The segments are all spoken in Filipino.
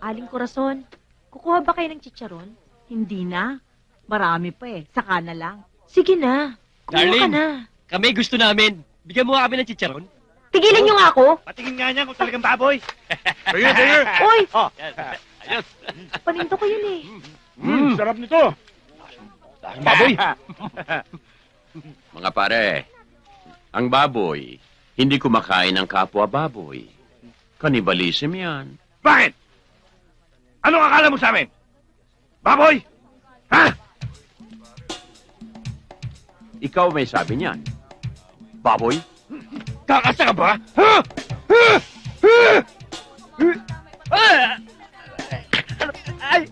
Aling Corazon, kukuha ba kayo ng chicharon? Hindi na. Marami pa eh. Saka na lang. Sige na. Kumuha ka Darling. na. Kami gusto namin. Bigyan mo nga kami ng chicharon. Tigilan niyo nga ako. Patingin nga niya kung talagang baboy. Sige, sige. Uy, Oh, Ayos. paninto ko yun eh. mm, sarap nito. Baboy. Mga pare, ang baboy, hindi kumakain ng kapwa baboy. Kanibalism yan. Bakit? Ano akala mo sa amin? Baboy? Ha? Ikaw may sabi niyan. Baboy? Kakasa ka ba? Ha? Ha? Ha? Ay!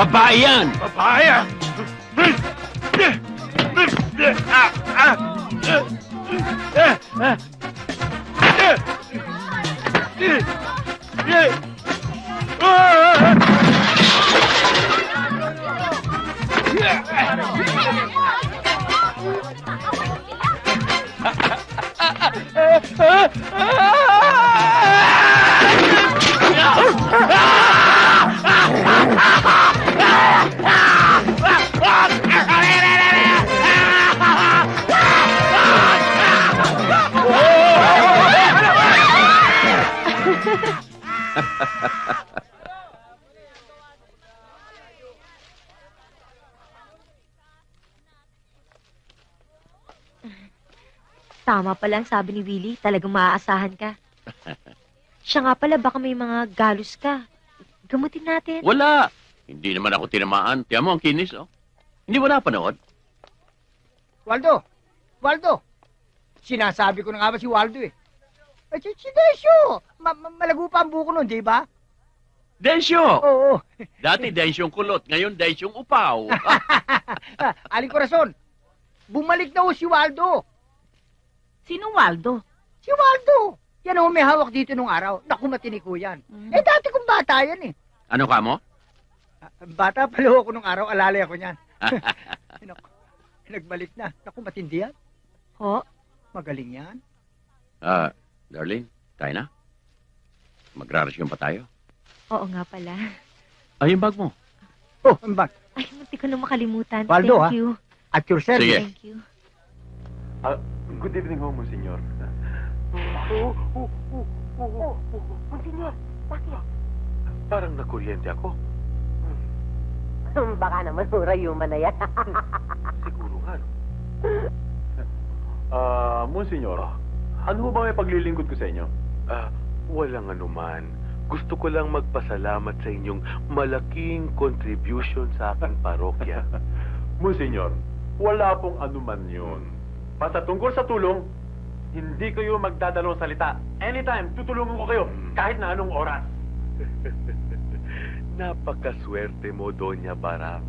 Babae yan! Papaya! Ah, ah. Tama pala ang sabi ni Willie. Talagang maaasahan ka. Siya nga pala, baka may mga galos ka. Gamutin natin. Wala! Hindi naman ako tinamaan. Tiyan mo ang kinis, oh. Hindi mo napanood? Waldo! Waldo! Sinasabi ko na nga ba si Waldo eh. Eh, si, si Desyo! Ma- ma- malago pa ang buko nun, di ba? Densyo! Oo. Dati densyong kulot, ngayon densyong upaw. Aling Corazon, bumalik na ho si Waldo. Sino Waldo? Si Waldo! Yan ho, may hawak dito nung araw. Naku, matinik ho yan. Eh, dati kong bata yan eh. ano ka mo? Ah, Bata pala ho ako nung araw, alalay ako niyan. Naku, nagbalik na. Naku, matindi yan. Ho? Magaling yan. Ah, darling, tayo na. Magrarasyon pa tayo. Oo nga pala. Ay, yung bag mo. Oh, ang bag. Ay, munti ko na makalimutan. Waldo, Thank ah. you. At your service. Sige. Thank you. Good evening ho, Monsignor. Monsignor, bakit? Parang nakuryente ako. Baka naman hurayuma na yan. Siguro nga. no? Ah, Monsignor, ano ba may paglilingkod ko sa inyo? Ah, walang anuman. Gusto ko lang magpasalamat sa inyong malaking contribution sa aking parokya. Monsignor, wala pong anuman yun. Basta tungkol sa tulong, hindi kayo magdadalawang salita. Anytime, tutulungan ko kayo, kahit na anong oras. Napakaswerte mo, Doña Barang.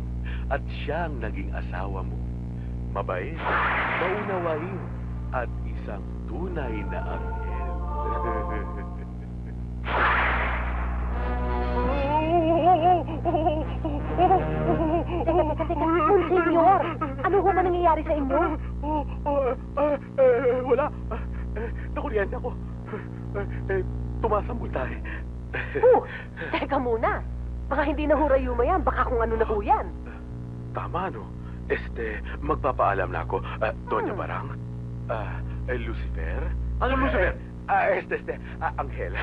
At siya ang naging asawa mo. Mabait, maunawain, at isang tunay na anghel. Teka, teka, teka. Monsignor, ano ho ba nangyayari sa inyo? Eh, wala. Eh, nakuryente ako. Eh, eh, tumasambol tayo. Oh, teka muna. Baka hindi na hurayuma yan. Baka kung ano na ho yan. Tama, no? Este, magpapaalam na ako. Ah, Doña Hmm. Barang. Ah, eh, Lucifer? Ano Lucifer? Ah, este, este. Ah, Anghel.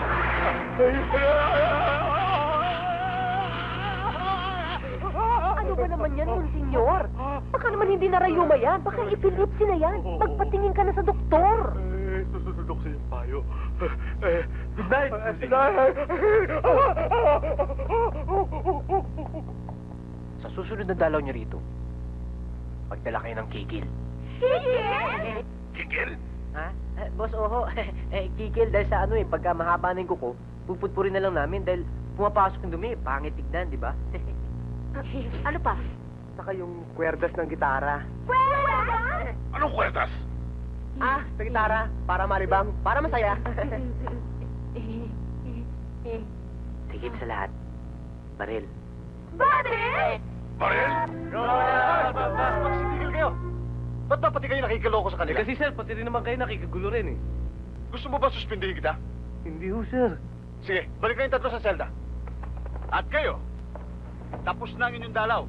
Ano ba naman yan, Monsignor? Baka naman hindi na rayuma yan. Baka ipilipsi na yan. Magpatingin ka na sa doktor. Eh, susunod ako sa iyong payo. Eh, good night. Good Sa susunod na dalaw niyo rito, magdala kayo ng kikil. Kikil? Ha? Eh, boss Oho, eh, kikil dahil sa ano eh, pagka mahaba na yung kuko, puputpurin na lang namin dahil pumapasok yung dumi, pangit tignan, di ba? ano pa? Saka yung kwerdas ng gitara. Anong kwertas? Ah, sa gitara, para maribang, para masaya. Tigit sa lahat, baril. Bakit? Baril? Magsitigil kayo! Ba't ba pati kayo nakikiloko sa kanila? kasi sir, pati rin naman kayo nakikagulo rin eh. Gusto mo ba suspindihin kita? Hindi ho, sir. Sige, balik kayong tatlo sa selda. At kayo, tapos na ang inyong dalaw.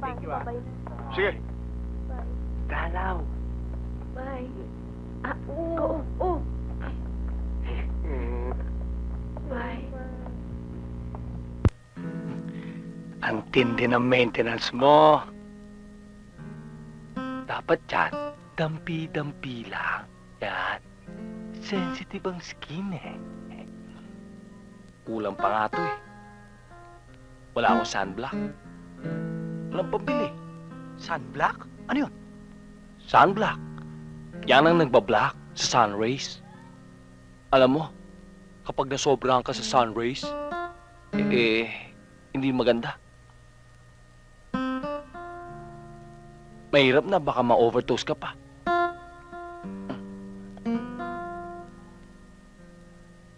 Thank you, ah. Sige, Dalaw. Bye. Ah, oo. Oh, Bye. Ang tindi ng maintenance mo. Dapat yan, dampi-dampi lang. Yan. Sensitive ang skin eh. Kulang pa nga to eh. Wala akong sunblock. Walang pambili. Sunblock? Ano yun? Sunblock. Yan ang nagbablock sa sun rays. Alam mo, kapag nasobrahan ka sa sun rays, eh, eh hindi maganda. Mahirap na baka ma-overdose ka pa.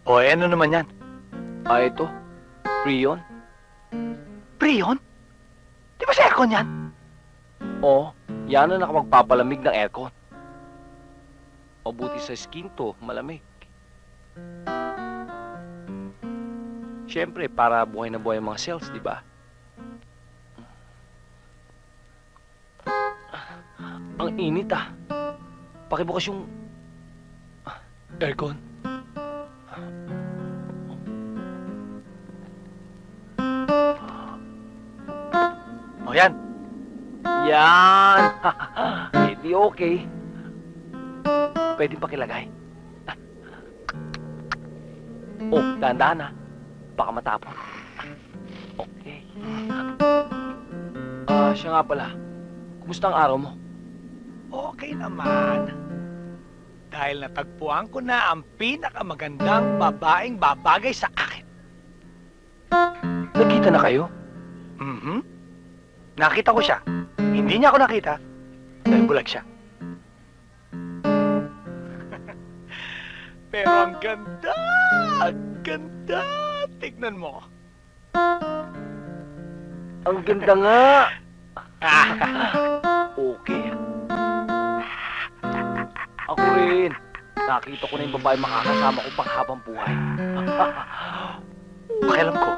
O, eh, ano naman yan? Ah, ito. Freon. Prion? Di ba sa aircon yan? Oo, yan ang nakamagpapalamig ng aircon. Mabuti sa skin to, malamig. Siyempre, para buhay na buhay ang mga cells, di ba? Ang init ah. Pakibukas yung ah, aircon. O, yan. Yan! Hindi okay. Pwede pakilagay. Oh, dahan-dahan ha. Baka matapon. Okay. Ah, siya nga pala. Kumusta ang araw mo? Okay naman. Dahil natagpuan ko na ang pinakamagandang babaeng babagay sa akin. Nagkita na kayo? Mhm. Nakita ko siya. Hindi niya ako nakita dahil bulag siya. Pero ang ganda! Ang ganda! Tignan mo. Ang ganda nga! rin. Nakita ko na yung babae makakasama ko pang habang buhay. Pakialam ko,